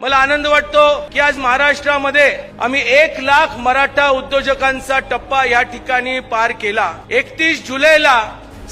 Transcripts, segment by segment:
मला आनंद वाटतो की आज महाराष्ट्रामध्ये आम्ही एक लाख मराठा उद्योजकांचा टप्पा या ठिकाणी पार केला. एकतीस जुलैला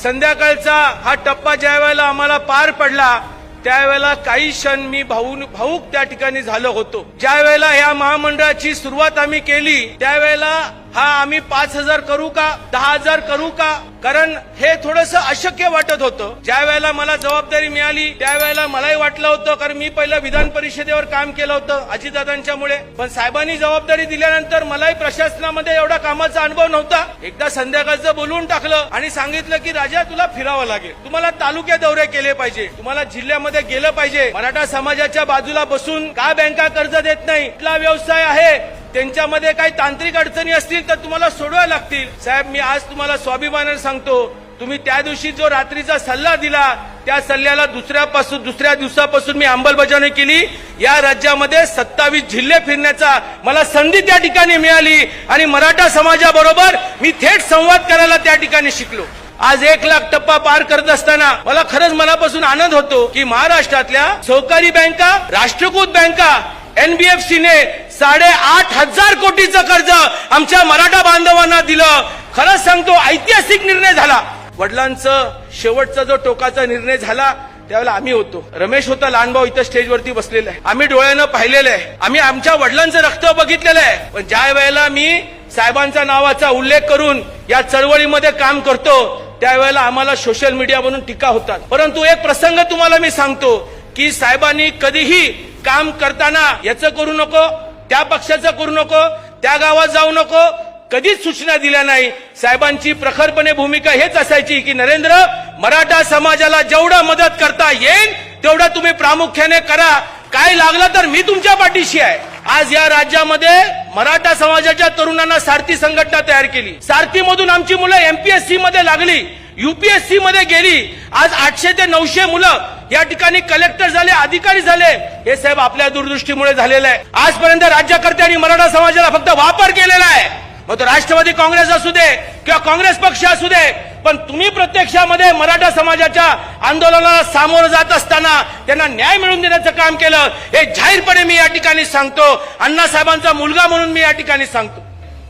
संध्याकाळचा हा टप्पा ज्या वेळेला आम्हाला पार पडला त्यावेळेला काही क्षण मी भाऊ भाऊक त्या ठिकाणी झालो होतो. ज्या वेळेला या महामंडळाची सुरुवात आम्ही केली त्यावेळेला हा आम्ही पाच हजार करू का? दहा हजार करू का? कारण हे थोडस अशक्य वाटत होतं. ज्या वेळेला मला जबाबदारी मिळाली त्यावेळेला मलाही वाटलं होतं कारण मी पहिलं विधान परिषदेवर काम केलं होतं अजितदादांच्यामुळे पण साहेबांनी जबाबदारी दिल्यानंतर मलाही प्रशासनामध्ये एवढा कामाचा अनुभव नव्हता. एकदा संध्याकाळचं बोलवून टाकलं आणि सांगितलं की राजा तुला फिरावं लागेल. तुम्हाला तालुक्या दौरे केले पाहिजे. तुम्हाला जिल्ह्यामध्ये गेलं पाहिजे. मराठा समाजाच्या बाजूला बसून का बँका कर्ज देत नाही? कुठला व्यवसाय आहे. त्यांच्यामध्ये काही तांत्रिक अडचणी असतील तर तुम्हाला सोडवायला लागतील. साहेब मी आज तुम्हाला स्वाभिमानाने सांगतो तुम्ही त्या दिवशी जो रात्रीचा सल्ला दिला त्या सल्ल्याला दुसऱ्यापासून दुसऱ्या दिवसापासून मी अंमलबजावणी केली. या राज्यामध्ये सत्तावीस जिल्हे फिरण्याचा मला संधी त्या ठिकाणी मिळाली आणि मराठा समाजाबरोबर मी थेट संवाद करायला त्या ठिकाणी शिकलो. आज एक लाख टप्पा पार करत असताना मला खरंच मनापासून आनंद होतो की महाराष्ट्रातल्या सहकारी बँका राष्ट्रकृत बँका एनबीएफसीने साडेआठ हजार कोटीचं कर्ज आमच्या मराठा बांधवांना दिलं. खरंच सांगतो ऐतिहासिक निर्णय झाला. वडिलांचं शेवटचा जो टोकाचा निर्णय झाला त्यावेळेला आम्ही होतो. रमेश होता लहान भाऊ इथं स्टेजवरती बसलेला आहे. आम्ही डोळ्यानं पाहिलेलं आहे. आम्ही आमच्या वडिलांचं रक्त बघितलेलं आहे. पण ज्या वेळेला मी साहेबांचा नावाचा उल्लेख करून या चळवळीमध्ये काम करतो त्यावेळेला आम्हाला सोशल मीडियावरून टीका होतात. परंतु एक प्रसंग तुम्हाला मी सांगतो की साहेबांनी कधीही काम करताना याचं करू नको त्या पक्षाचं करू नको त्या गावात जाऊ नको. कधीच सूचना दिल्या नाही. साहेबांची प्रखरपणे भूमिका हेच असायची की नरेंद्र मराठा समाजाला जेवढं मदत करता येईल तेवढं तुम्ही प्रामुख्याने करा. काय लागलं तर मी तुमच्या पाठीशी आहे. आज या राज्यामध्ये मराठा समाजाच्या तरुणांना सारथी संघटना तयार केली. सारथीमधून आमची मुलं एमपीएससी मध्ये लागली. युपीएससी मध्ये गेली. आज आठशे ते नऊशे मुलं या ठिकाणी कलेक्टर झाले अधिकारी झाले हे साहेब आपल्या दूरदृष्टीमुळे झालेलं आहे. आजपर्यंत राज्यकर्त्यांनी मराठा समाजाला फक्त वापर केलेला आहे. मग तो राष्ट्रवादी काँग्रेस असू दे किंवा काँग्रेस पक्ष असू दे पण तुम्ही प्रत्यक्षामध्ये मराठा समाजाच्या आंदोलनाला सामोरं जात असताना त्यांना न्याय मिळवून देण्याचं काम केलं हे जाहीरपणे मी या ठिकाणी सांगतो. अण्णासाहेबांचा मुलगा म्हणून मी या ठिकाणी सांगतो.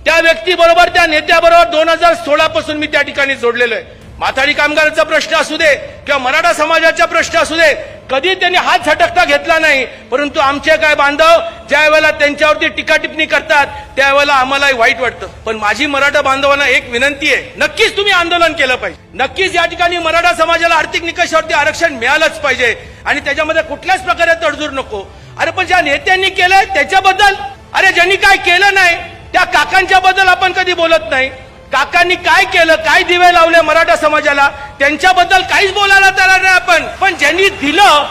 त्या व्यक्तीबरोबर त्या नेत्याबरोबर दोन हजार सोळा पासून मी त्या ठिकाणी जोडलेलो आहे. माथाडी कामगारांचा प्रश्न असू दे किंवा मराठा समाजाचा प्रश्न असू दे कधी त्यांनी हात झटकता घेतला नाही. परंतु आमचे काय बांधव ज्या वेळेला त्यांच्यावरती टीका टिप्पणी करतात त्यावेळेला आम्हालाही वाईट वाटतं. पण माझी मराठा बांधवांना एक विनंती आहे नक्कीच तुम्ही आंदोलन केलं पाहिजे. नक्कीच या ठिकाणी मराठा समाजाला आर्थिक निकषावरती आरक्षण मिळालंच पाहिजे. आणि त्याच्यामध्ये कुठल्याच प्रकारे तडजोड नको. अरे पण ज्या नेत्यांनी केलंय त्याच्याबद्दल अरे ज्यांनी काय केलं नाही त्या काकांच्या बद्दल आपण कधी बोलत नाही. काकांनी काय केलं? काय दिवे लावले मराठा समाजाला? त्यांच्याबद्दल काहीच बोलायला तयार नाही आपण. पण ज्यांनी दिलं